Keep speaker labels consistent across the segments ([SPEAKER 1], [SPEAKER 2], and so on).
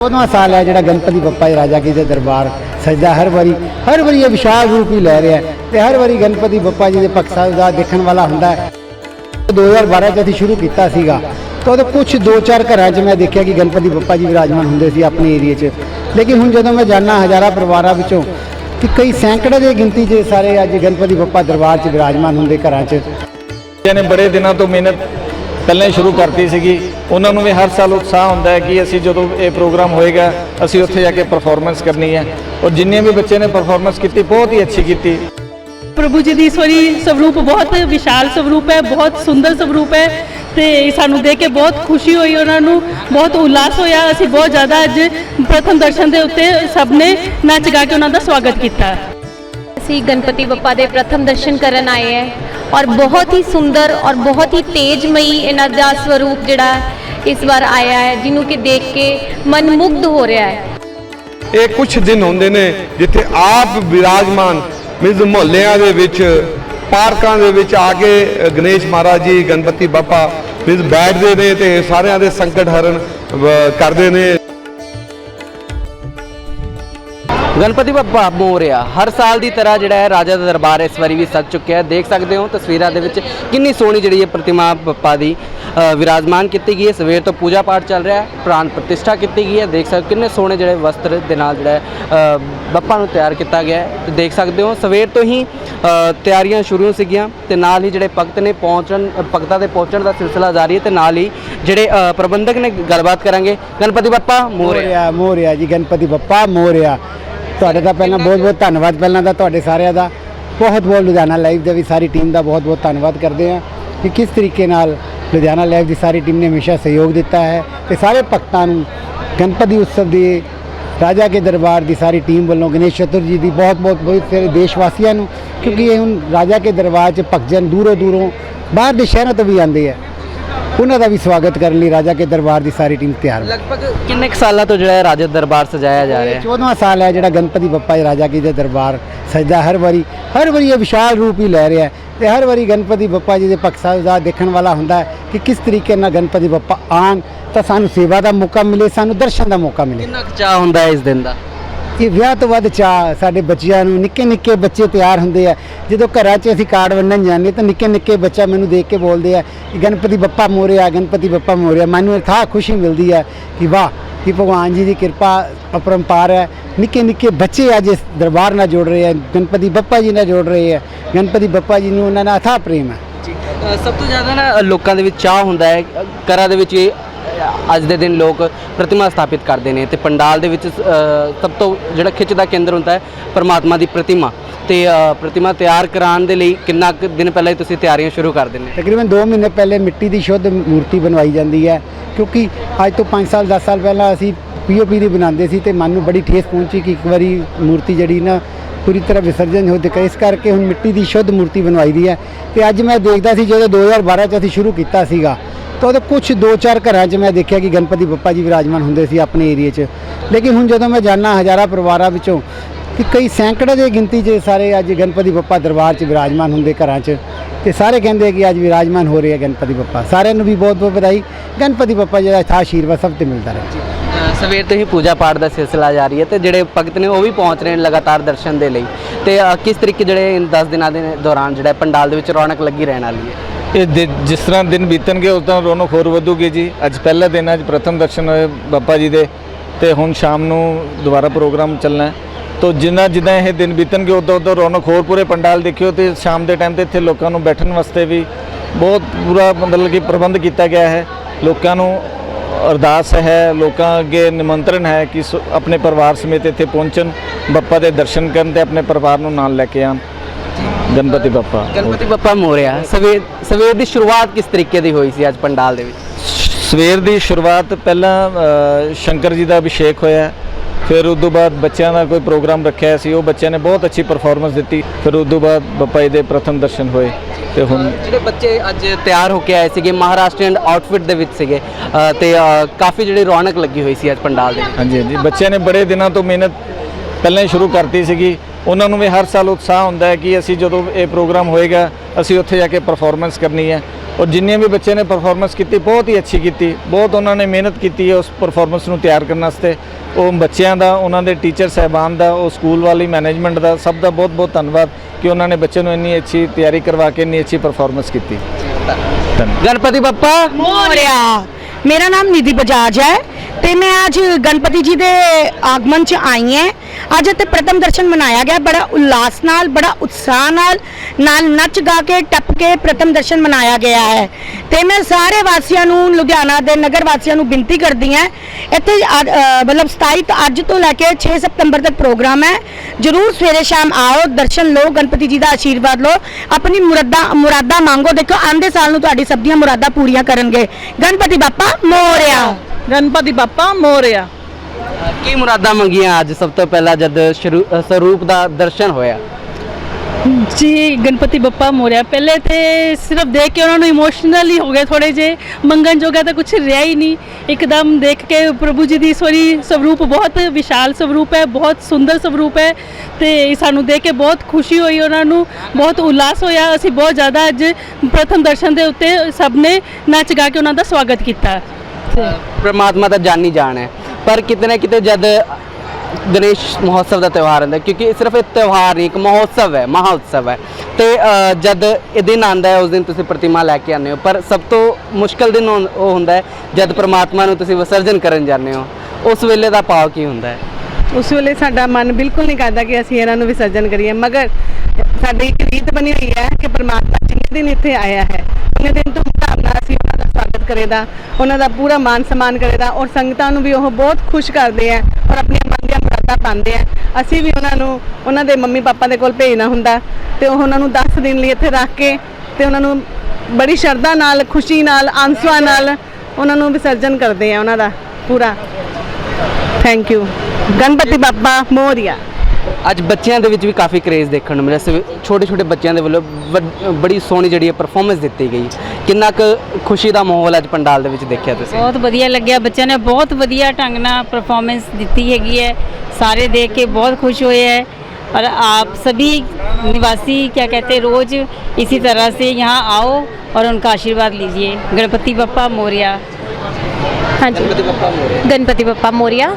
[SPEAKER 1] ਚੌਦਵਾਂ ਸਾਲ ਹੈ ਜਿਹੜਾ ਗਣਪਤੀ ਬੱਪਾ ਜੀ ਰਾਜਾ ਕੀ ਦੇ ਦਰਬਾਰ ਸਜਦਾ, ਹਰ ਵਾਰੀ ਹਰ ਵਾਰੀ ਇਹ ਵਿਸ਼ਾਲ ਰੂਪ ਹੀ ਲੈ ਰਿਹਾ ਹੈ ਤੇ ਹਰ ਵਾਰੀ ਗਣਪਤੀ ਬੱਪਾ ਜੀ ਦੇ ਭਗਤ ਦਾ ਦੇਖਣ ਵਾਲਾ ਹੁੰਦਾ ਹੈ। 2012 ਚ ਅਸੀਂ ਸ਼ੁਰੂ ਕੀਤਾ ਸੀਗਾ, ਤਾਂ ਉਹਦੇ ਕੁਝ ਦੋ ਚਾਰ ਘਰਾਂ 'ਚ ਮੈਂ ਦੇਖਿਆ ਕਿ ਗਣਪਤੀ ਬੱਪਾ ਜੀ ਵਿਰਾਜਮਾਨ ਹੁੰਦੇ ਸੀ ਆਪਣੇ ਏਰੀਏ 'ਚ। ਲੇਕਿਨ ਹੁਣ ਜਦੋਂ ਮੈਂ ਜਾਣਾ ਹਜ਼ਾਰਾਂ ਪਰਿਵਾਰਾਂ ਵਿੱਚੋਂ ਕਿ ਕਈ ਸੈਂਕੜੇ ਦੀ ਗਿਣਤੀ 'ਚ ਸਾਰੇ ਅੱਜ ਗਣਪਤੀ ਬੱਪਾ ਦਰਬਾਰ 'ਚ ਵਿਰਾਜਮਾਨ ਹੁੰਦੇ ਘਰਾਂ 'ਚ।
[SPEAKER 2] ਨੇ ਬੜੇ ਦਿਨਾਂ ਤੋਂ ਮਿਹਨਤ ਪਹਿਲਾਂ ਹੀ ਸ਼ੁਰੂ ਕਰਤੀ ਸੀਗੀ ਉਹਨਾਂ ਨੂੰ ਵੀ ਹਰ ਸਾਲ ਉਤਸ਼ਾਹ ਹੁੰਦਾ ਹੈ ਕਿ ਅਸੀਂ ਜਦੋਂ ਇਹ ਪ੍ਰੋਗਰਾਮ ਹੋਏਗਾ ਅਸੀਂ ਉੱਥੇ ਜਾ ਕੇ ਪਰਫਾਰਮੈਂਸ ਕਰਨੀ ਹੈ। ਔਰ ਜਿੰਨੇ ਵੀ ਬੱਚੇ ਨੇ ਪਰਫਾਰਮੈਂਸ ਕੀਤੀ ਬਹੁਤ ਹੀ ਅੱਛੀ ਕੀਤੀ।
[SPEAKER 3] ਪ੍ਰਭੂ ਜੀ ਦੀ ਇਸ ਵਾਰੀ ਸਰੂਪ ਬਹੁਤ ਵਿਸ਼ਾਲ ਸਰੂਪ ਹੈ ਬਹੁਤ ਸੁੰਦਰ ਸਰੂਪ ਹੈ ਤੇ ਸਾਨੂੰ ਦੇਖ ਕੇ ਬਹੁਤ ਖੁਸ਼ੀ ਹੋਈ ਉਹਨਾਂ ਨੂੰ ਬਹੁਤ ਉਲਾਸ ਹੋਇਆ। ਅਸੀਂ ਬਹੁਤ ਜ਼ਿਆਦਾ ਅੱਜ ਪ੍ਰਥਮ ਦਰਸ਼ਨ ਦੇ ਉੱਤੇ ਸਭ ਨੇ ਨੱਚ ਗਾ ਕੇ ਉਹਨਾਂ ਦਾ ਸਵਾਗਤ ਕੀਤਾ।
[SPEAKER 4] ਅਸੀਂ ਗਣਪਤੀ ਬੱਪਾ ਦੇ ਪ੍ਰਥਮ ਦਰਸ਼ਨ ਕਰਨ ਆਏ ਹੈ ਔਰ ਬਹੁਤ ਹੀ ਸੁੰਦਰ ਔਰ ਬਹੁਤ ਹੀ ਤੇਜਮਈ ਇਹਨਾਂ ਦਾ ਸਰੂਪ ਜਿਹੜਾ ਇਸ ਵਾਰ ਆਇਆ ਹੈ, ਜਿਹਨੂੰ ਕਿ ਦੇਖ ਕੇ ਮਨ ਮੁਗਧ ਹੋ ਰਿਹਾ ਹੈ।
[SPEAKER 5] ਇਹ ਕੁਝ ਦਿਨ ਹੁੰਦੇ ਨੇ ਜਿੱਥੇ ਆਪ ਵਿਰਾਜਮਾਨ ਮਿਸ ਮੁਹੱਲਿਆਂ ਦੇ ਵਿੱਚ, ਪਾਰਕਾਂ ਦੇ ਵਿੱਚ ਆ ਕੇ ਗਣੇਸ਼ ਮਹਾਰਾਜ ਜੀ, ਗਣਪਤੀ ਬਾਪਾ ਮਿਸ ਬੈਠਦੇ ਨੇ ਤੇ ਸਾਰਿਆਂ ਦੇ ਸੰਕਟ ਹਰਨ ਕਰਦੇ ਨੇ।
[SPEAKER 6] ਗਣਪਤੀ ਬੱਪਾ ਮੋਰਿਆ ਹਰ ਸਾਲ ਦੀ ਤਰ੍ਹਾਂ ਜਿਹੜਾ ਹੈ ਰਾਜਾ ਦਾ ਦਰਬਾਰ ਇਸ ਵਾਰੀ ਵੀ ਸੱਜ ਚੁੱਕਿਆ ਹੈ। ਦੇਖ ਸਕਦੇ ਹੋ ਤਸਵੀਰਾਂ ਦੇ ਵਿੱਚ ਕਿੰਨੀ ਸੋਹਣੀ ਜਿਹੜੀ ਹੈ ਪ੍ਰਤਿਮਾ ਬੱਪਾ ਦੀ ਵਿਰਾਜਮਾਨ ਕੀਤੀ ਗਈ ਹੈ। ਸਵੇਰ ਤੋਂ ਪੂਜਾ ਪਾਠ ਚੱਲ ਰਿਹਾ ਹੈ ਪ੍ਰਾਨ ਪ੍ਰਤਿਸ਼ਠਾ ਕੀਤੀ ਗਈ ਹੈ। ਦੇਖ ਸਕਦੇ ਕਿੰਨੇ ਸੋਹਣੇ ਜਿਹੜੇ ਵਸਤਰ ਦੇ ਨਾਲ ਜਿਹੜਾ ਹੈ, ਬੱਪਾ ਨੂੰ ਤਿਆਰ ਕੀਤਾ ਗਿਆ ਹੈ। ਤੇ ਦੇਖ ਸਕਦੇ ਹੋ ਸਵੇਰ ਤੋਂ ਹੀ ਤਿਆਰੀਆਂ ਸ਼ੁਰੂ ਸੀਗੀਆਂ ਤੇ ਨਾਲ ਹੀ ਜਿਹੜੇ ਭਗਤ ਨੇ ਪਹੁੰਚਣ ਭਗਤਾਂ ਦੇ ਪਹੁੰਚਣ ਦਾ ਸਿਲਸਿਲਾ ਜਾਰੀ ਹੈ ਤੇ ਨਾਲ ਹੀ ਜਿਹੜੇ ਪ੍ਰਬੰਧਕ ਨੇ ਗੱਲਬਾਤ ਕਰਾਂਗੇ। ਗਣਪਤੀ ਬੱਪਾ ਮੋਰਿਆ।
[SPEAKER 1] ਮੋਰਿਆ ਜੀ ਗਣਪਤੀ ਬੱਪਾ ਮੋਰਿਆ। ਤੁਹਾਡੇ ਦਾ ਪਹਿਲਾਂ ਬਹੁਤ ਬਹੁਤ ਧੰਨਵਾਦ ਪਹਿਲਾਂ ਦਾ ਤੁਹਾਡੇ ਸਾਰਿਆਂ ਦਾ। ਬਹੁਤ ਬਹੁਤ ਲੁਧਿਆਣਾ ਲਾਈਵ ਦੇ ਵੀ ਸਾਰੀ ਟੀਮ ਦਾ ਬਹੁਤ ਬਹੁਤ ਧੰਨਵਾਦ ਕਰਦੇ ਹਾਂ ਕਿ ਕਿਸ ਤਰੀਕੇ ਨਾਲ ਲੁਧਿਆਣਾ ਲਾਈਵ ਦੀ ਸਾਰੀ ਟੀਮ ਨੇ ਹਮੇਸ਼ਾ ਸਹਿਯੋਗ ਦਿੱਤਾ ਹੈ ਤੇ ਸਾਰੇ ਭਗਤਾਂ ਨੂੰ ਗਣਪਤੀ ਉਤਸਵ ਦੇ, ਰਾਜਾ ਕੇ ਦਰਬਾਰ ਦੀ ਸਾਰੀ ਟੀਮ ਵੱਲੋਂ ਗਣੇਸ਼ ਚਤੁਰਜੀ ਦੀ ਬਹੁਤ ਬਹੁਤ ਬਹੁਤ ਸਾਰੇ ਦੇਸ਼ ਵਾਸੀਆਂ ਨੂੰ, ਕਿਉਂਕਿ ਇਹ ਹੁਣ ਰਾਜਾ ਕੇ ਦਰਬਾਰ 'ਚ ਭਗਜਨ ਦੂਰੋਂ ਦੂਰੋਂ ਬਾਹਰ ਦੇ ਸ਼ਹਿਰਾਂ ਤੋਂ ਵੀ ਆਉਂਦੇ ਆ। ਉਹਨਾਂ ਦਾ ਵੀ ਸਵਾਗਤ ਕਰਨ ਲਈ ਰਾਜਾ ਕੇ ਦਰਬਾਰ ਦੀ ਸਾਰੀ ਟੀਮ ਤਿਆਰ ਹੈ
[SPEAKER 6] ਲਗਭਗ ਕਿੰਨੇ ਕੁ ਸਾਲਾਂ ਤੋਂ ਜਿਹੜਾ ਹੈ ਰਾਜਾ ਦਰਬਾਰ ਸਜਾਇਆ ਜਾ ਰਿਹਾ ਹੈ?
[SPEAKER 1] 14ਵਾਂ ਸਾਲ ਹੈ ਜਿਹੜਾ ਗਣਪਤੀ ਬੱਪਾ ਜੀ ਰਾਜਾ ਕੀ ਦੇ ਦਰਬਾਰ ਸਜਦਾ ਹਰ ਵਾਰੀ ਹਰ ਵਾਰੀ ਇਹ ਵਿਸ਼ਾਲ ਰੂਪ ਹੀ ਲੈ ਰਿਹਾ ਹੈ ਤੇ ਹਰ ਵਾਰੀ ਗਣਪਤੀ ਬੱਪਾ ਜੀ ਦੇ ਸਾਹਿਬ ਦਾ ਦੇਖਣ ਵਾਲਾ ਹੁੰਦਾ ਹੈ ਕਿ ਕਿਸ ਤਰੀਕੇ ਨਾਲ ਗਣਪਤੀ ਬੱਪਾ ਆਣ ਤਾਂ ਸਾਨੂੰ ਸੇਵਾ ਦਾ ਮੌਕਾ ਮਿਲੇ ਸਾਨੂੰ ਦਰਸ਼ਨ ਦਾ ਮੌਕਾ ਮਿਲੇ।
[SPEAKER 6] ਕਿੰਨਾ ਕੁ ਚਾਹ ਹੁੰਦਾ ਹੈ ਇਸ ਦਿਨ ਦਾ?
[SPEAKER 1] ਕਿ ਵਿਆਹ ਤੋਂ ਵੱਧ ਚਾਹ ਸਾਡੇ ਬੱਚਿਆਂ ਨੂੰ ਨਿੱਕੇ ਨਿੱਕੇ ਬੱਚੇ ਤਿਆਰ ਹੁੰਦੇ ਆ। ਜਦੋਂ ਘਰਾਂ 'ਚ ਅਸੀਂ ਕਾਰਡ ਵੰਡਣ ਜਾਂਦੇ ਤਾਂ ਨਿੱਕੇ ਨਿੱਕੇ ਬੱਚਾ ਮੈਨੂੰ ਦੇਖ ਕੇ ਬੋਲਦੇ ਆ ਕਿ ਗਣਪਤੀ ਬੱਪਾ ਮੋਰਿਆ ਗਣਪਤੀ ਬੱਪਾ ਮੋਰਿਆ ਮੈਨੂੰ ਇਥਾ ਖੁਸ਼ੀ ਮਿਲਦੀ ਹੈ ਕਿ ਵਾਹ ਕਿ ਭਗਵਾਨ ਜੀ ਦੀ ਕਿਰਪਾ ਅਪਰੰਪਾਰ ਹੈ। ਨਿੱਕੇ ਨਿੱਕੇ ਬੱਚੇ ਅੱਜ ਇਸ ਦਰਬਾਰ ਨਾਲ ਜੁੜ ਰਹੇ ਆ ਗਣਪਤੀ ਬੱਪਾ ਜੀ ਨਾਲ ਜੁੜ ਰਹੇ ਆ। ਗਣਪਤੀ ਬੱਪਾ ਜੀ ਨੂੰ ਉਹਨਾਂ ਨਾਲ ਅਥਾਹ ਪ੍ਰੇਮ ਹੈ।
[SPEAKER 6] ਸਭ ਤੋਂ ਜ਼ਿਆਦਾ ਨਾ ਲੋਕਾਂ ਦੇ ਵਿੱਚ ਚਾਹ ਹੁੰਦਾ ਹੈ। ਅ, ਘਰਾਂ ਦੇ ਵਿੱਚ ਇਹ, ਅੱਜ ਦੇ ਦਿਨ ਲੋਕ ਪ੍ਰਤਿਮਾ ਸਥਾਪਿਤ ਕਰਦੇ ਨੇ ਤੇ ਪੰਡਾਲ ਦੇ ਵਿੱਚ ਸਭ ਤੋਂ ਜਿਹੜਾ ਖਿੱਚ ਦਾ ਕੇਂਦਰ ਹੁੰਦਾ ਹੈ ਪਰਮਾਤਮਾ ਦੀ ਪ੍ਰਤਿਮਾ। ਤੇ ਪ੍ਰਤਿਮਾ ਤਿਆਰ ਕਰਾਉਣ ਦੇ ਲਈ ਕਿੰਨਾ ਕੁ ਦਿਨ ਪਹਿਲਾਂ ਹੀ ਤੁਸੀਂ ਤਿਆਰੀਆਂ ਸ਼ੁਰੂ ਕਰ ਦਿੰਦੇ
[SPEAKER 1] ਤਕਰੀਬਨ 2 ਮਹੀਨੇ ਪਹਿਲੇ ਮਿੱਟੀ ਦੀ ਸ਼ੁੱਧ ਮੂਰਤੀ ਬਣਵਾਈ ਜਾਂਦੀ ਹੈ, ਕਿਉਂਕਿ ਅੱਜ ਤੋਂ 5 ਸਾਲ 10 ਸਾਲ ਪਹਿਲਾਂ ਅਸੀਂ ਪੀਓਪੀ ਦੀ ਬਣਾਉਂਦੇ ਸੀ ਤੇ ਮਨ ਨੂੰ ਬੜੀ ਠੇਸ ਪਹੁੰਚੀ ਕਿ ਇੱਕ ਵਾਰੀ ਮੂਰਤੀ ਜਿਹੜੀ ਨਾ ਪੂਰੀ ਤਰ੍ਹਾਂ ਵਿਸਰਜਨ ਹੋ ਚੁੱਕਾ ਇਸ ਕਰਕੇ ਹੁਣ ਮਿੱਟੀ ਦੀ ਸ਼ੁੱਧ ਮੂਰਤੀ ਬਣਵਾਈ ਦੀ ਹੈ। ਤੇ ਅੱਜ ਮੈਂ ਦੇਖਦਾ ਸੀ ਜਦੋਂ 2012 ਚ ਅਸੀਂ ਸ਼ੁਰੂ ਕੀਤਾ ਸੀਗਾ ਤਾਂ ਉਹਦੇ ਕੁਝ ਦੋ ਚਾਰ ਘਰਾਂ 'ਚ ਮੈਂ ਦੇਖਿਆ ਕਿ ਗਣਪਤੀ ਬੱਪਾ ਜੀ ਵਿਰਾਜਮਾਨ ਹੁੰਦੇ ਸੀ ਆਪਣੇ ਏਰੀਏ 'ਚ। ਲੇਕਿਨ ਹੁਣ ਜਦੋਂ ਮੈਂ ਜਾਣਾ ਹਜ਼ਾਰਾਂ ਪਰਿਵਾਰਾਂ ਵਿੱਚੋਂ ਕਿ ਕਈ ਸੈਂਕੜੇ ਦੀ ਗਿਣਤੀ 'ਚ ਸਾਰੇ ਅੱਜ ਗਣਪਤੀ ਬੱਪਾ ਦਰਬਾਰ 'ਚ ਵਿਰਾਜਮਾਨ ਹੁੰਦੇ ਘਰਾਂ 'ਚ, ਤੇ ਸਾਰੇ ਕਹਿੰਦੇ ਆ ਕਿ ਅੱਜ ਵਿਰਾਜਮਾਨ ਹੋ ਰਹੇ ਆ ਗਣਪਤੀ ਬੱਪਾ। ਸਾਰਿਆਂ ਨੂੰ ਵੀ ਬਹੁਤ ਬਹੁਤ ਵਧਾਈ। ਗਣਪਤੀ ਬੱਪਾ ਜਿਹੜਾ ਥਾ ਆਸ਼ੀਰਵਾਦ ਸਭ ਤੇ ਮਿਲਦਾ ਰਹੇ।
[SPEAKER 6] ਸਵੇਰ ਤੋਂ ਹੀ ਪੂਜਾ ਪਾਠ ਦਾ ਸਿਲਸਿਲਾ ਜਾਰੀ ਹੈ ਤੇ ਜਿਹੜੇ ਭਗਤ ਨੇ ਉਹ ਵੀ ਪਹੁੰਚ ਰਹੇ ਨੇ ਲਗਾਤਾਰ ਦਰਸ਼ਨ ਦੇ ਲਈ। ਤੇ ਕਿਸ ਤਰੀਕੇ ਜਿਹੜੇ ਇਨ 10 ਦਿਨਾਂ ਦੇ ਦੌਰਾਨ ਜਿਹੜਾ ਪੰਡਾਲ ਦੇ ਵਿੱਚ ਰੌਣਕ ਲੱਗੀ ਰਹਿਣ ਵਾਲੀ ਹੈ?
[SPEAKER 2] ਇਹ ਦਿ- ਜਿਸ ਤਰ੍ਹਾਂ ਦਿਨ ਬੀਤਣਗੇ, ਉਸ ਤਰ੍ਹਾਂ ਰੌਣਕ ਹੋਰ ਵਧੂਗੀ ਜੀ। ਅੱਜ ਪਹਿਲਾ ਦਿਨ ਅੱਜ ਪ੍ਰਥਮ ਦਰਸ਼ਨ ਹੋਏ ਬਾਬਾ ਜੀ ਦੇ ਤੇ ਹੁਣ ਸ਼ਾਮ ਨੂੰ ਦੁਬਾਰਾ ਪ੍ਰੋਗਰਾਮ ਚੱਲਣਾ ਹੈ। ਤੋ ਜਿੰਨਾ ਜਿੱਦਾਂ ਇਹ ਦਿਨ ਬੀਤਣਗੇ, ਉਦੋਂ ਉਦੋਂ ਰੌਣਕ ਹੋਰ ਪੂਰੇ ਪੰਡਾਲ ਦੇਖਿਓ ਤੇ ਸ਼ਾਮ ਦੇ ਟਾਈਮ ਤੇ ਇੱਥੇ ਲੋਕਾਂ ਨੂੰ ਬੈਠਣ ਵਾਸਤੇ ਵੀ ਬਹੁਤ ਪੂਰਾ ਮਤਲਬ ਕਿ ਪ੍ਰਬੰਧ ਕੀਤਾ ਗਿਆ ਹੈ। ਲੋਕਾਂ ਨੂੰ ਅਰਦਾਸ ਹੈ, ਲੋਕਾਂ ਅੱਗੇ ਨਿਮੰਤਰਣ ਹੈ ਕਿ ਸ- ਆਪਣੇ ਪਰਿਵਾਰ ਸਮੇਤ ਇੱਥੇ ਪਹੁੰਚਣ ਬੱਪਾ ਦੇ ਦਰਸ਼ਨ ਕਰਨ ਤੇ ਆਪਣੇ ਪਰਿਵਾਰ ਨੂੰ ਨਾਲ ਲੈ ਕੇ ਆਉਣ। ਗਣਪਤੀ ਬੱਪਾ।
[SPEAKER 6] ਗਣਪਤੀ ਬੱਪਾ ਮੋਰਿਆ। ਸਵੇਰ ਸਵੇਰ ਦੀ ਸ਼ੁਰੂਆਤ ਕਿਸ ਤਰੀਕੇ ਦੀ ਹੋਈ ਸੀ ਅੱਜ ਪੰਡਾਲ ਦੇ ਵਿੱਚ?
[SPEAKER 2] ਸਵੇਰ ਦੀ ਸ਼ੁਰੂਆਤ ਪਹਿਲਾਂ ਅ, ਸ਼ੰਕਰ ਜੀ ਦਾ ਅਭਿਸ਼ੇਕ ਹੋਇਆ। ਫਿਰ ਉਸ ਤੋਂ ਬਾਅਦ ਬੱਚਿਆਂ ਦਾ ਕੋਈ ਪ੍ਰੋਗਰਾਮ ਰੱਖਿਆ ਸੀ। ਉਹ ਬੱਚਿਆਂ ਨੇ ਬਹੁਤ ਅੱਛੀ ਪਰਫਾਰਮੈਂਸ ਦਿੱਤੀ। ਫਿਰ ਉਸ ਤੋਂ ਬਾਅਦ ਬੱਪਾ ਜੀ ਦੇ ਪ੍ਰਥਮ ਦਰਸ਼ਨ ਹੋਏ ਤੇ ਹੁਣ
[SPEAKER 6] ਜਿਹੜੇ ਬੱਚੇ ਅੱਜ ਤਿਆਰ ਹੋ ਕੇ ਆਏ ਸੀਗੇ ਮਹਾਰਾਸ਼ਟਰੀਅਨ ਆਊਟਫਿਟ ਦੇ ਵਿੱਚ ਸੀਗੇ ਅ, ਤੇ ਅ, ਕਾਫੀ ਜਿਹੜੀ ਰੌਣਕ ਲੱਗੀ ਹੋਈ ਸੀ ਅੱਜ ਪੰਡਾਲ ਦੇ ਵਿੱਚ।
[SPEAKER 2] ਹਾਂਜੀ ਹਾਂਜੀ। ਬੱਚਿਆਂ ਨੇ ਬੜੇ ਦਿਨਾਂ ਤੋਂ ਮਿਹਨਤ ਪਹਿਲਾਂ ਹੀ ਸ਼ੁਰੂ ਕਰਤੀ ਸੀਗੀ। ਉਹਨਾਂ ਨੂੰ ਵੀ ਹਰ ਸਾਲ ਉਤਸ਼ਾਹ ਹੁੰਦਾ ਹੈ ਕਿ ਅਸੀਂ ਜਦੋਂ ਇਹ ਪ੍ਰੋਗਰਾਮ ਹੋਏਗਾ ਅਸੀਂ ਉੱਥੇ ਜਾ ਕੇ ਪਰਫਾਰਮੈਂਸ ਕਰਨੀ ਹੈ। ਔਰ ਜਿੰਨੀਆਂ ਵੀ ਬੱਚੇ ਨੇ ਪਰਫਾਰਮੈਂਸ ਕੀਤੀ ਬਹੁਤ ਹੀ ਅੱਛੀ ਕੀਤੀ। ਬਹੁਤ ਉਹਨਾਂ ਨੇ ਮਿਹਨਤ ਕੀਤੀ ਹੈ ਉਸ ਪਰਫਾਰਮੈਂਸ ਨੂੰ ਤਿਆਰ ਕਰਨ ਵਾਸਤੇ। ਉਹ ਬੱਚਿਆਂ ਦਾ ਉਹਨਾਂ ਦੇ ਟੀਚਰ ਸਹਿਬਾਨ ਦਾ ਉਹ ਸਕੂਲ ਵਾਲੀ ਮੈਨੇਜਮੈਂਟ ਦਾ ਸਭ ਦਾ ਬਹੁਤ ਬਹੁਤ ਧੰਨਵਾਦ ਕਿ ਉਹਨਾਂ ਨੇ ਬੱਚੇ ਨੂੰ ਇੰਨੀ ਅੱਛੀ ਤਿਆਰੀ ਕਰਵਾ ਕੇ ਇੰਨੀ ਅੱਛੀ ਪਰਫਾਰਮੈਂਸ ਕੀਤੀ। ਧੰਨਵਾਦ।
[SPEAKER 6] ਗਣਪਤੀ ਬੱਪਾ?
[SPEAKER 7] ਮੋਰਿਆ। ਮੇਰਾ ਨਾਮ ਨਿਧੀ ਬਜਾਜ ਹੈ। ਤੇ ਮੈਂ ਅੱਜ ਗਣਪਤੀ ਜੀ ਦੇ ਆਗਮਨ 'ਚ ਆਈ ਹਾਂ। ਅੱਜ ਇੱਥੇ ਪ੍ਰਥਮ ਦਰਸ਼ਨ ਮਨਾਇਆ ਗਿਆ, ਬੜਾ ਉਲਾਸ ਨਾਲ, ਬੜਾ ਉਤਸ਼ਾਹ ਨਾਲ ਨਾਲ ਨੱਚ ਗਾ ਕੇ, ਟੱਪ ਕੇ ਪ੍ਰਥਮ ਦਰਸ਼ਨ ਮਨਾਇਆ ਗਿਆ ਹੈ। ਤੇ ਮੈਂ ਸਾਰੇ ਵਾਸੀਆਂ ਨੂੰ ਲੁਧਿਆਣਾ ਦੇ ਨਗਰ ਵਾਸੀਆਂ ਨੂੰ ਬੇਨਤੀ ਕਰਦੀ ਹਾਂ, ਇੱਥੇ ਮਤਲਬ 27 ਤੋਂ ਅੱਜ ਤੋਂ ਲੈ ਕੇ 6 ਸਤੰਬਰ ਤੱਕ ਪ੍ਰੋਗਰਾਮ ਹੈ। ਜ਼ਰੂਰ ਸਵੇਰੇ ਸ਼ਾਮ ਆਓ, ਦਰਸ਼ਨ ਲਓ, ਗਣਪਤੀ ਜੀ ਦਾ ਆਸ਼ੀਰਵਾਦ ਲਓ। ਆਪਣੀ ਮੁਰਾਦਾ ਮੁਰਾਦਾ ਮੰਗੋ। ਦੇਖੋ, ਆਂਦੇ ਸਾਲ ਨੂੰ ਤੁਹਾਡੀ ਸਭ ਦੀਆਂ ਮੁਰਾਦਾ ਪੂਰੀਆਂ ਕਰਨਗੇ। ਗਣਪਤੀ ਬਾਪਾ ਮੋਰਿਆ।
[SPEAKER 3] ਗਣਪਤੀ ਬਾਪਾ ਮੋਰਿਆ।
[SPEAKER 6] ਕੀ ਮੁਰਾਦਾਂ ਮੰਗੀਆਂ ਅੱਜ ਸਭ ਤੋਂ ਪਹਿਲਾਂ ਜਦ ਸਰੂਪ ਦਾ ਦਰਸ਼ਨ ਹੋਇਆ?
[SPEAKER 3] ਜੀ ਗਣਪਤੀ ਬੱਪਾ ਮੋਰਿਆ। ਪਹਿਲੇ ਤੇ ਸਿਰਫ ਦੇਖ ਕੇ ਉਹਨਾਂ ਨੂੰ ਇਮੋਸ਼ਨਲ ਹੀ ਹੋ ਗਏ ਥੋੜੇ ਜੇ ਮੰਗਣ ਜੋਗਾ ਤਾਂ ਕੁਝ ਰਿਹਾ ਹੀ ਨਹੀਂ। ਇੱਕਦਮ ਦੇਖ ਕੇ ਪ੍ਰਭੂ ਜੀ ਦੀ ਸੋਰੀ ਸਵਰੂਪ ਬਹੁਤ ਵਿਸ਼ਾਲ ਸਵਰੂਪ ਹੈ ਬਹੁਤ ਸੁੰਦਰ ਸਵਰੂਪ ਹੈ ਤੇ ਸਾਨੂੰ ਦੇਖ ਕੇ ਬਹੁਤ ਖੁਸ਼ੀ ਹੋਈ ਉਹਨਾਂ ਨੂੰ। ਬਹੁਤ ਉਲਾਸ ਹੋਇਆ। ਅਸੀਂ ਬਹੁਤ ਜ਼ਿਆਦਾ ਅੱਜ ਪ੍ਰਥਮ ਦਰਸ਼ਨ ਦੇ ਉੱਤੇ ਸਭ ਨੇ ਨੱਚ ਗਾ ਕੇ ਉਹਨਾਂ ਦਾ ਸਵਾਗਤ ਕੀਤਾ।
[SPEAKER 6] ਪ੍ਰਮਾਤਮਾ ਤਾਂ ਜਾਣੀ ਜਾਣ ਹੈ। ਪਰ ਕਿਤੇ ਨਾ ਕਿਤੇ ਜਦ ਗਣੇਸ਼ ਮਹੋਤਸਵ ਦਾ ਤਿਉਹਾਰ ਹੁੰਦਾ ਕਿਉਂਕਿ ਇਹ ਸਿਰਫ ਇੱਕ ਤਿਉਹਾਰ ਨਹੀਂ, ਇੱਕ ਮਹੋਤਸਵ ਹੈ ਮਹਾ ਉਤਸਵ ਹੈ। ਤੇ ਜਦ ਇਹ ਦਿਨ ਆਂਦਾ ਹੈ, ਉਸ ਦਿਨ ਤੁਸੀਂ ਪ੍ਰਤਿਮਾ ਲੈ ਕੇ ਆਉਂਦੇ ਹੋ। ਪਰ ਸਭ ਤੋਂ ਮੁਸ਼ਕਲ ਦਿਨ ਉਹ ਹੁੰਦਾ ਹੈ, ਜਦ ਪ੍ਰਮਾਤਮਾ ਨੂੰ ਤੁਸੀਂ ਵਿਸਰਜਨ ਕਰਨ ਜਾਂਦੇ ਹੋ। ਉਸ ਵੇਲੇ ਦਾ ਭਾਵ ਕੀ ਹੁੰਦਾ ਹੈ?
[SPEAKER 8] ਉਸ ਵੇਲੇ ਸਾਡਾ ਮਨ ਬਿਲਕੁਲ ਨਹੀਂ ਕਰਦਾ ਕਿ ਅਸੀਂ ਇਹਨਾਂ ਨੂੰ ਵਿਸਰਜਨ ਕਰੀਏ, ਮਗਰ ਸਾਡੀ ਇੱਕ ਰੀਤ ਬਣੀ ਹੋਈ ਹੈ ਕਿ ਪ੍ਰਮਾਤਮਾ ਜਿੰਨੇ ਦਿਨ ਇੱਥੇ ਆਇਆ ਹੈ, ਉਹਨੇ ਦਿਨ ਤੋਂ ਭਾਵਨਾ ਕਰੇਦਾ, ਉਹਨਾਂ ਦਾ ਪੂਰਾ ਮਾਨ ਸਨਮਾਨ ਕਰੇਦਾ ਔਰ ਸੰਗਤਾਂ ਨੂੰ ਵੀ ਉਹ ਬਹੁਤ ਖੁਸ਼ ਕਰਦੇ ਆ ਔਰ ਆਪਣੀਆਂ ਮਨ ਦੀਆਂ ਮੁਰਾਦਾਂ ਪਾਉਂਦੇ ਆ ਅਸੀਂ ਵੀ ਉਹਨਾਂ ਨੂੰ, ਉਹਨਾਂ ਦੇ ਮੰਮੀ ਪਾਪਾ ਦੇ ਕੋਲ ਭੇਜਣਾ ਹੁੰਦਾ ਤੇ ਉਹ ਉਹਨਾਂ ਨੂੰ 10 ਦਿਨ ਲਈ ਇੱਥੇ ਰੱਖ ਕੇ ਤੇ ਉਹਨਾਂ ਨੂੰ ਬੜੀ ਸ਼ਰਧਾ ਨਾਲ, ਖੁਸ਼ੀ ਨਾਲ, ਆਂਸੂਆਂ ਨਾਲ ਉਹਨਾਂ ਨੂੰ ਵਿਸਰਜਨ ਕਰਦੇ ਆ ਉਹਨਾਂ ਦਾ ਪੂਰਾ। ਥੈਂਕ ਯੂ ਗਣਪਤੀ ਬਾਬਾ ਮੋਰੀਆ।
[SPEAKER 6] ਅੱਜ ਬੱਚਿਆਂ ਦੇ ਵਿੱਚ ਵੀ ਕਾਫੀ ਕ੍ਰੇਜ਼ ਦੇਖਣ ਨੂੰ ਮਿਲਿਆ ਛੋਟੇ ਛੋਟੇ ਬੱਚਿਆਂ ਦੇ ਵੱਲੋਂ ਵੱਡ- ਬੜੀ ਸੋਹਣੀ ਜਿਹੜੀ ਹੈ ਪਰਫਾਰਮੈਂਸ ਦਿੱਤੀ ਗਈ ਕਿੰਨਾ ਕੁ ਖੁਸ਼ੀ ਦਾ ਮਾਹੌਲ ਅੱਜ ਪੰਡਾਲ ਦੇ ਵਿੱਚ ਦੇਖਿਆ ਤੁਸੀਂ
[SPEAKER 9] ਬਹੁਤ ਵਧੀਆ ਲੱਗਿਆ ਬੱਚਿਆਂ ਨੇ ਬਹੁਤ ਵਧੀਆ ਢੰਗ ਨਾਲ ਪਰਫਾਰਮੈਂਸ ਦਿੱਤੀ ਹੈਗੀ ਹੈ ਸਾਰੇ देख के बहुत खुश हुए हैं और आप सभी निवासी क्या कहते हैं रोज इसी तरह से यहाँ आओ और उनका आशीर्वाद लीजिए गणपति बप्पा मोरिया
[SPEAKER 4] ਹਾਂਜੀ। ਗਣਪਤੀ ਬੱਪਾ ਮੋਰੀਆ।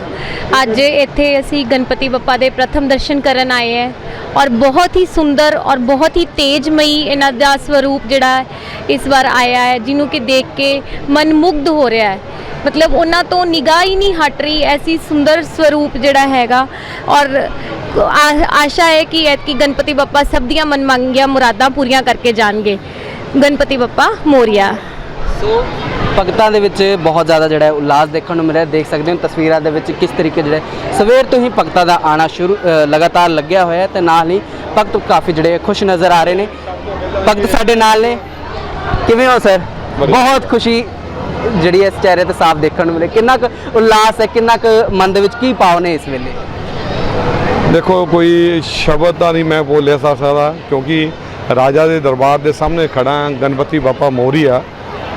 [SPEAKER 4] ਅੱਜ ਇੱਥੇ ਅਸੀਂ ਗਣਪਤੀ ਬੱਪਾ ਦੇ ਪ੍ਰਥਮ ਦਰਸ਼ਨ ਕਰਨ ਆਏ ਹੈ ਔਰ ਬਹੁਤ ਹੀ ਸੁੰਦਰ ਔਰ ਬਹੁਤ ਹੀ ਤੇਜਮਈ ਇਹਨਾਂ ਦਾ ਸਵਰੂਪ ਜਿਹੜਾ ਇਸ ਵਾਰ ਆਇਆ ਹੈ ਜਿਹਨੂੰ ਕਿ ਦੇਖ ਕੇ ਮਨ ਮੁਗਧ ਹੋ ਰਿਹਾ ਹੈ। ਮਤਲਬ ਉਹਨਾਂ ਤੋਂ ਨਿਗਾਹ ਹੀ ਨਹੀਂ ਹਟ ਰਹੀ ਐਸੀ ਸੁੰਦਰ ਸਵਰੂਪ ਜਿਹੜਾ ਹੈਗਾ ਔਰ ਆਸ਼ਾ ਹੈ ਕਿ ਐਤਕੀ ਗਣਪਤੀ ਬੱਪਾ ਸਭ ਦੀਆਂ ਮਨ ਮੰਗੀਆਂ ਮੁਰਾਦਾਂ ਪੂਰੀਆਂ ਕਰਕੇ ਜਾਣਗੇ। ਗਣਪਤੀ ਬੱਪਾ ਮੋਰੀਆ।
[SPEAKER 6] ਸੋ ਭਗਤਾਂ ਦੇ ਵਿੱਚ ਬਹੁਤ ਜ਼ਿਆਦਾ ਜਿਹੜਾ ਹੈ ਉਲਾਸ ਦੇਖਣ ਨੂੰ ਮਿਲਿਆ। ਦੇਖ ਸਕਦੇ ਹੋ ਤਸਵੀਰਾਂ ਦੇ ਵਿੱਚ ਕਿਸ ਤਰੀਕੇ ਜਿਹੜੇ ਸਵੇਰ ਤੋਂ ਹੀ ਭਗਤਾਂ ਦਾ ਆਣਾ ਸ਼ੁਰੂ ਲਗਾਤਾਰ ਲੱਗਿਆ ਹੋਇਆ ਤੇ ਨਾਲ ਹੀ ਭਗਤ ਕਾਫੀ ਜਿਹੜੇ ਖੁਸ਼ ਨਜ਼ਰ ਆ ਰਹੇ ਨੇ। ਭਗਤ ਸਾਡੇ ਨਾਲ ਨੇ। ਕਿਵੇਂ ਹੋ ਸਰ? ਬਹੁਤ ਖੁਸ਼ੀ ਜਿਹੜੀ ਇਸ ਚਿਹਰੇ ਤੇ ਸਾਫ਼ ਦੇਖਣ ਨੂੰ ਮਿਲੇ। ਕਿੰਨਾ ਕੁ ਉਲਾਸ ਹੈ ਕਿੰਨਾ ਕੁ ਮਨ ਦੇ ਵਿੱਚ ਕੀ ਭਾਵ ਨੇ ਇਸ ਵੇਲੇ?
[SPEAKER 5] ਦੇਖੋ ਕੋਈ ਸ਼ਬਦ ਤਾਂ ਨਹੀਂ ਮੈਂ ਬੋਲਿਆ ਸਕਦਾ ਕਿਉਂਕਿ ਰਾਜਾ ਦੇ ਦਰਬਾਰ ਦੇ ਸਾਹਮਣੇ ਖੜਾ ਗਣਪਤੀ ਬਾਪਾ ਮੋਰੀਆ।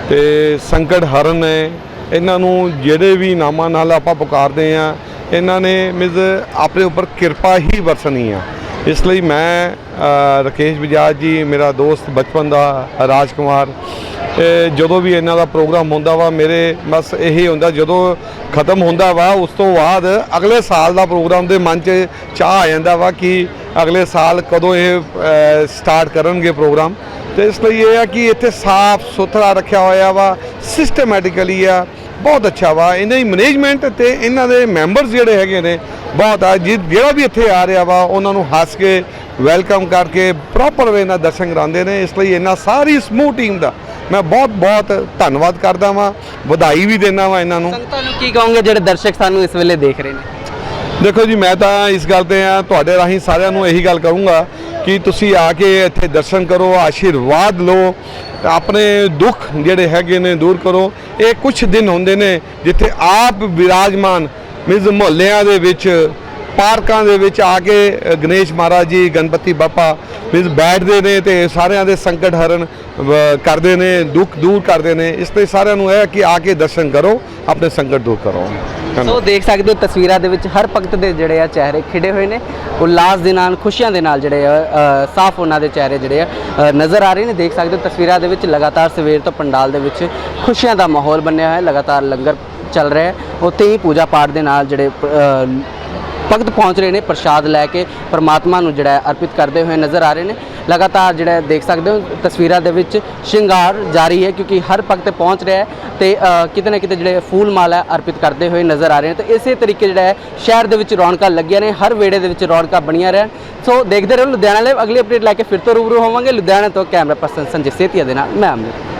[SPEAKER 5] ਤੇ ਸੰਕਟ ਹਰਨ ਹੈ। ਇਹਨਾਂ ਨੂੰ ਜਿਹੜੇ ਵੀ ਨਾਮਾਂ ਨਾਲ ਆਪਾਂ ਪੁਕਾਰਦੇ ਆ ਇਹਨਾਂ ਨੇ ਮਿਸ ਆਪਣੇ ਉੱਪਰ ਕਿਰਪਾ ਹੀ ਵਰਸਣੀ ਆ। ਇਸ ਲਈ ਮੈਂ ਅ, ਰਾਕੇਸ਼ ਬਜਾਜ ਜੀ ਮੇਰਾ ਦੋਸਤ ਬਚਪਨ ਦਾ ਰਾਜਕੁਮਾਰ ਇਹ ਜਦੋਂ ਵੀ ਇਹਨਾਂ ਦਾ ਪ੍ਰੋਗਰਾਮ ਹੁੰਦਾ ਵਾ ਮੇਰੇ ਬਸ ਇਹੀ ਹੁੰਦਾ ਜਦੋਂ ਖਤਮ ਹੁੰਦਾ ਵਾ ਉਸ ਤੋਂ ਬਾਅਦ ਅਗਲੇ ਸਾਲ ਦਾ ਪ੍ਰੋਗਰਾਮ ਦੇ ਮਨ 'ਚ ਚਾਹ ਆ ਜਾਂਦਾ ਵਾ ਕਿ ਅਗਲੇ ਸਾਲ ਕਦੋਂ ਇਹ ਸਟਾਰਟ ਕਰਨਗੇ ਪ੍ਰੋਗਰਾਮ। ਤੇ ਇਸ ਲਈ ਇਹ ਆ ਕਿ ਇੱਥੇ ਸਾਫ਼ ਸੁਥਰਾ ਰੱਖਿਆ ਹੋਇਆ ਵਾ ਸਿਸਟਮੈਟਿਕਲੀ ਆ ਬਹੁਤ ਅੱਛਾ ਵਾ। ਇਹਨਾਂ ਦੀ ਮੈਨੇਜਮੈਂਟ ਤੇ ਇਹਨਾਂ ਦੇ ਮੈਂਬਰਸ ਜਿਹੜੇ ਹੈਗੇ ਨੇ ਬਹੁਤ ਆ ਜਿਹੜਾ ਵੀ ਇੱਥੇ ਆ ਰਿਹਾ ਵਾ ਉਹਨਾਂ ਨੂੰ ਹੱਸ ਕੇ ਵੈਲਕਮ ਕਰਕੇ ਪ੍ਰੋਪਰ ਵੇ ਨਾਲ ਦਰਸ਼ਨ ਕਰਾਉਂਦੇ ਨੇ। ਇਸ ਲਈ ਇਹਨਾਂ ਸਾਰੀ ਸਮੂਹ ਟੀਮ ਦਾ ਮੈਂ ਬਹੁਤ ਬਹੁਤ ਧੰਨਵਾਦ ਕਰਦਾ ਵਾਂ। ਵਧਾਈ ਵੀ ਦਿੰਦਾ ਵਾਂ ਇਹਨਾਂ ਨੂੰ।
[SPEAKER 6] ਸੰਗਤਾਂ ਨੂੰ ਕੀ ਕਹੋਗੇ ਜਿਹੜੇ ਦਰਸ਼ਕ ਸਾਨੂੰ ਇਸ ਵੇਲੇ ਦੇਖ ਰਹੇ ਨੇ?
[SPEAKER 5] ਦੇਖੋ ਜੀ ਮੈਂ ਤਾਂ ਇਸ ਗੱਲ ਤੇ ਆ ਤੁਹਾਡੇ ਰਾਹੀਂ ਸਾਰਿਆਂ ਨੂੰ ਇਹੀ ਗੱਲ ਕਰੂੰਗਾ ਕਿ ਤੁਸੀਂ ਆ ਕੇ ਇੱਥੇ ਦਰਸ਼ਨ ਕਰੋ, ਆਸ਼ੀਰਵਾਦ ਲਓ, ਆਪਣੇ ਦੁੱਖ ਜਿਹੜੇ ਹੈਗੇ ਨੇ ਦੂਰ ਕਰੋ। ਇਹ ਕੁਝ ਦਿਨ ਹੁੰਦੇ ਨੇ ਜਿੱਥੇ ਆਪ ਵਿਰਾਜਮਾਨ ਮਿਸ ਮੁਹੱਲਿਆਂ ਦੇ ਵਿੱਚ ਪਾਰਕਾਂ ਦੇ ਵਿੱਚ ਆ ਕੇ ਗਣੇਸ਼ ਮਹਾਰਾਜ ਜੀ ਗਣਪਤੀ ਬਾਪਾ ਮੀਨਸ ਬੈਠਦੇ ਨੇ ਤੇ ਸਾਰਿਆਂ ਦੇ ਸੰਕਟ ਹਰਨ ਕਰਦੇ ਨੇ ਦੁੱਖ ਦੂਰ ਕਰਦੇ ਨੇ। ਇਸ ਤੇ ਸਾਰਿਆਂ ਨੂੰ ਇਹ ਹੈ ਕਿ ਆ ਕੇ ਦਰਸ਼ਨ ਕਰੋ ਆਪਣੇ ਸੰਕਟ ਦੂਰ ਕਰੋ।
[SPEAKER 6] ਸੋ ਦੇਖ ਸਕਦੇ ਹੋ ਤਸਵੀਰਾਂ ਦੇ ਵਿੱਚ ਹਰ ਭਗਤ ਦੇ ਜਿਹੜੇ ਆ ਚਿਹਰੇ ਖਿੜੇ ਹੋਏ ਨੇ। ਉਲਾਸ ਦੇ ਨਾਲ ਖੁਸ਼ੀਆਂ ਦੇ ਨਾਲ ਜਿਹੜੇ ਆ ਸਾਫ਼ ਉਹਨਾਂ ਦੇ ਚਿਹਰੇ ਜਿਹੜੇ ਆ ਨਜ਼ਰ ਆ ਰਹੇ ਨੇ। ਦੇਖ ਸਕਦੇ ਹੋ ਤਸਵੀਰਾਂ ਦੇ ਵਿੱਚ ਲਗਾਤਾਰ ਸਵੇਰ ਤੋਂ ਪੰਡਾਲ ਦੇ ਵਿੱਚ ਖੁਸ਼ੀਆਂ ਦਾ ਮਾਹੌਲ ਬਣਿਆ ਹੋਇਆ ਹੈ। ਲਗਾਤਾਰ ਲੰਗਰ ਚੱਲ ਰਿਹਾ ਹੈ। ਉੱਥੇ ਹੀ ਪੂਜਾ ਪਾਠ ਦੇ ਨਾਲ ਜਿਹੜੇ ਭਗਤ ਪਹੁੰਚ ਰਹੇ ਨੇ, ਪ੍ਰਸ਼ਾਦ ਲੈ ਕੇ ਪਰਮਾਤਮਾ ਨੂੰ ਜਿਹੜਾ ਅਰਪਿਤ ਕਰਦੇ ਹੋਏ ਨਜ਼ਰ ਆ ਰਹੇ ਨੇ। ਲਗਾਤਾਰ ਜਿਹੜਾ ਦੇਖ ਸਕਦੇ ਹੋ, ਤਸਵੀਰਾਂ ਦੇ ਵਿੱਚ ਸ਼ਿੰਗਾਰ ਜਾਰੀ ਹੈ ਕਿਉਂਕਿ ਹਰ ਭਗਤ ਪਹੁੰਚ ਰਿਹਾ ਹੈ ਤੇ ਕਿਤੇ ਨਾ ਕਿਤੇ ਜਿਹੜੇ ਫੂਲ ਮਾਲਾ ਅਰਪਿਤ ਕਰਦੇ ਹੋਏ ਨਜ਼ਰ ਆ ਰਹੇ ਨੇ। ਤੇ ਇਸੇ ਤਰੀਕੇ ਜਿਹੜਾ ਹੈ ਸ਼ਹਿਰ ਦੇ ਵਿੱਚ ਰੌਣਕਾਂ ਲੱਗੀਆਂ ਨੇ, ਹਰ ਵੇੜੇ ਦੇ ਵਿੱਚ ਰੌਣਕਾਂ ਬਣੀਆਂ ਰਹਿਣ। ਸੋ ਦੇਖਦੇ ਰਹੋ ਲੁਧਿਆਣਾ ਲਾਈਵ ਅਗਲੀ ਅਪਡੇਟ ਲੈ ਕੇ ਫਿਰ ਤੋਂ ਰੂਬਰੂ ਹੋਵਾਂਗੇ। ਲੁਧਿਆਣਾ ਤੋਂ ਕੈਮਰਾ ਪਰਸਨ ਸੰਜੇ ਸੇਤੀਆ ਦੇ ਨਾਲ, ਮੈਂ ਅਮਿਤ